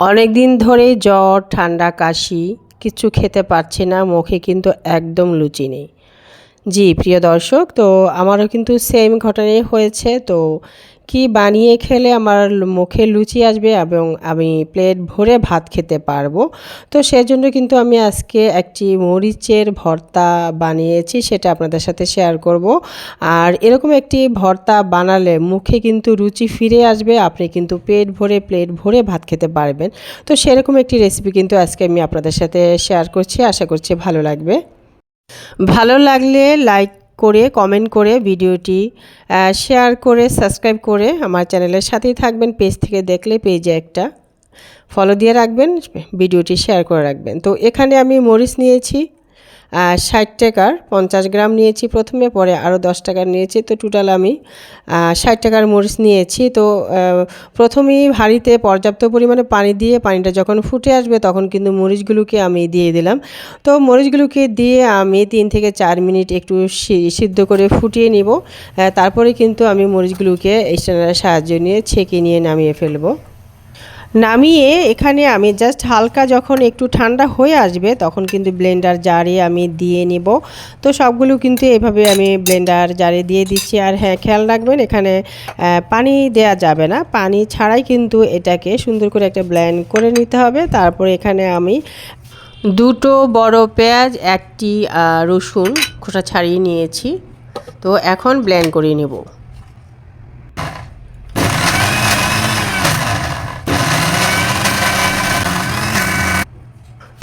অনেক দিন ধরেই জ্বর, ঠান্ডা, কাশি কিছু খেতে পারছি না, মুখে কিন্তু একদম লুচি নেই। জি, প্রিয় দর্শক, তো আমারও কিন্তু সেম ঘটনাই হয়েছে, তো কি বানিয়ে খেলে আমার মুখে লুচি আসবে এবং আমি প্লেট ভরে ভাত খেতে পারব? তো সেজন্য কিন্তু আমি আজকে একটি মরিচের ভর্তা বানিয়েছি, সেটা আপনাদের সাথে শেয়ার করব। আর এরকম একটি ভর্তা বানালে মুখে কিন্তু রুচি ফিরে আসবে, আপনি কিন্তু পেট ভরে, প্লেট ভরে ভাত খেতে পারবেন। তো সেরকম একটি রেসিপি কিন্তু আজকে আমি আপনাদের সাথে শেয়ার করছি, আশা করছি ভালো লাগবে। ভালো লাগলে লাইক করে কমেন্ট করে ভিডিওটি শেয়ার করে সাবস্ক্রাইব করে আমার চ্যানেলের সাথেই থাকবেন। পেজ থেকে দেখলে পেজে একটা ফলো দিয়ে রাখবেন, ভিডিওটি শেয়ার করে রাখবেন। তো এখানে আমি মরিচ নিয়েছি। ষাট টাকার পঞ্চাশ গ্রাম নিয়েছি প্রথমে, পরে আরও দশ টাকার নিয়েছি। তো টোটাল আমি ষাট টাকার মরিচ নিয়েছি। তো প্রথমেই হাঁড়িতে পর্যাপ্ত পরিমাণে পানি দিয়ে, পানিটা যখন ফুটে আসবে তখন কিন্তু মরিচগুলোকে আমি দিয়ে দিলাম। তো মরিচগুলোকে দিয়ে আমি তিন থেকে চার মিনিট একটু সিদ্ধ করে ফুটিয়ে নিব। তারপরে কিন্তু আমি মরিচগুলোকে স্ট্যান্ডারের সাহায্য নিয়ে ছেঁকে নিয়ে নামিয়ে ফেলব। নামিয়ে এখানে আমি জাস্ট হালকা যখন একটু ঠান্ডা হয়ে আসবে, তখন কিন্তু ব্লেন্ডার জারে আমি দিয়ে নিব। তো সবগুলো কিন্তু এভাবে আমি ব্লেন্ডার জারে দিয়ে দিচ্ছি। আর হ্যাঁ খেয়াল রাখবেন, এখানে পানি দেয়া যাবে না। পানি ছাড়াই কিন্তু এটাকে সুন্দর করে একটা ব্লেন্ড করে নিতে হবে। তারপরে এখানে আমি দুটো বড় পেঁয়াজ, একটি রসুন খোসা ছাড়িয়ে নিয়েছি। তো এখন ব্লেন্ড করে নেব।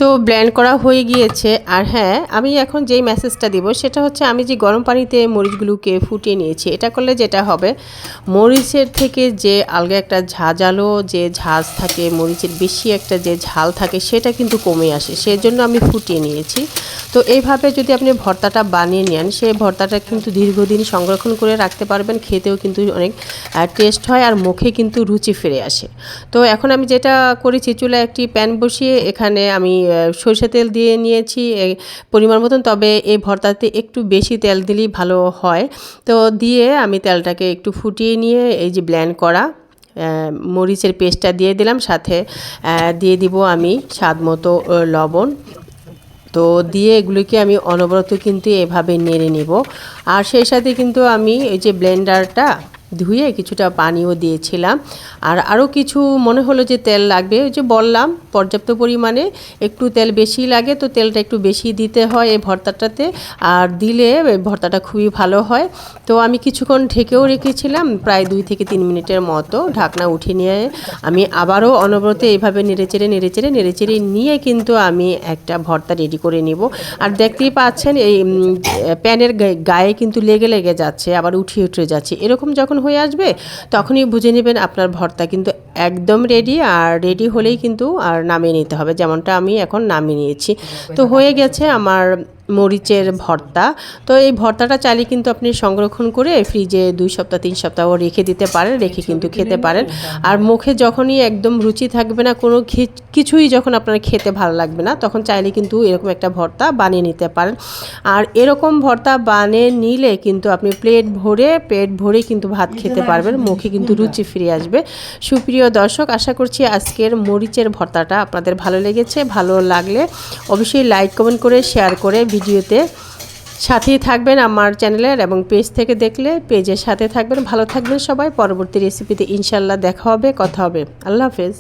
তো ব্লেন্ড করা হয়ে গিয়েছে। আর হ্যাঁ আমি এখন যেই মেসেজটা দিব, সেটা হচ্ছে আমি যে গরম পানিতে মরিচগুলোকে ফুটিয়ে নিয়েছি, এটা করলে যেটা হবে, মরিচের থেকে যে আলগা একটা ঝাঁঝালো যে ঝাঁজ থাকে, মরিচের বেশি একটা যে ঝাল থাকে, সেটা কিন্তু কমে আসে। সেই জন্য আমি ফুটিয়ে নিয়েছি। তো এইভাবে যদি আপনি ভর্তাটা বানিয়ে নেন, সেই ভর্তাটা কিন্তু দীর্ঘদিন সংরক্ষণ করে রাখতে পারবেন, খেতেও কিন্তু অনেক টেস্ট হয় আর মুখে কিন্তু রুচি ফিরে আসে। তো এখন আমি যেটা করেছি, চুলায় একটি প্যান বসিয়ে এখানে আমি সরষে তেল দিয়ে নিয়েছি পরিমাণ মতন। তবে এই ভর্তাতে একটু বেশি তেল দিলেই ভালো হয়। তো দিয়ে আমি তেলটাকে একটু ফুটিয়ে নিয়ে এই যে ব্ল্যান্ড করা মরিচের পেস্টটা দিয়ে দিলাম। সাথে দিয়ে দিব আমি স্বাদ মতো লবণ। তো দিয়ে এগুলিকে আমি অনবরত কিন্তু এভাবে নেড়ে নিব। আর সেই সাথে কিন্তু আমি এই যে ব্লেন্ডারটা ধুয়ে কিছুটা পানিও দিয়েছিলাম। আর আরও কিছু মনে হলো যে তেল লাগবে, ওই যে বললাম পর্যাপ্ত পরিমাণে একটু তেল বেশি লাগে তো তেলটা একটু বেশি দিতে হয় এই ভর্তাটাতে। আর দিলে ভর্তাটা খুবই ভালো হয়। তো আমি কিছুক্ষণ ঢেকেও রেখেছিলাম, প্রায় দুই থেকে তিন মিনিটের মতো ঢাকনা উঠে নিয়ে আমি আবারও অনবরত এইভাবে নেড়েচেড়ে নেড়েচেড়ে নেড়েচেড়ে নিয়ে কিন্তু আমি একটা ভর্তা রেডি করে নিব। আর দেখতেই পাচ্ছেন এই প্যানের গায়ে কিন্তু লেগে লেগে যাচ্ছে, আবার উঠিয়ে উঠে যাচ্ছে। এরকম যখন হয়ে আসবে, তখনই বুঝে নেবেন আপনার ভর্তা কিন্তু একদম রেডি আর রেডি হলেই কিন্তু আর নামিয়ে নিতে হবে। যেমনটা আমি এখন নামিয়ে নিয়েছি। তো হয়ে গেছে আমার মরিচের ভর্তা। তো এই ভর্তাটা চাইলে কিন্তু আপনি সংরক্ষণ করে ফ্রিজে দুই সপ্তাহ তিন সপ্তাহ রেখে দিতে পারেন রেখে কিন্তু খেতে পারেন। আর মুখে যখনই একদম রুচি থাকবে না কোনো কিছুই যখন আপনার খেতে ভালো লাগবে না তখন চাইলে কিন্তু এরকম একটা ভর্তা বানিয়ে নিতে পারেন। আর এরকম ভর্তা বানিয়ে নিলে কিন্তু আপনি প্লেট ভরে পেট ভরে কিন্তু ভাত খেতে পারবেন মুখে কিন্তু রুচি ফিরে আসবে। সুপ্রিয় দর্শক আশা করছি আজকের মরিচের ভর্তাটা আপনাদের ভালো লেগেছে ভালো লাগলে অবশ্যই লাইক কমেন্ট করে শেয়ার করে ভিডিওতে সাথেই থাকবেন আমার চ্যানেলের এবং পেজ থেকে দেখলে পেজের সাথে থাকবেন। ভালো থাকবেন সবাই। পরবর্তী রেসিপিতে ইনশাল্লাহ দেখা হবে, কথা হবে। আল্লাহ হাফেজ।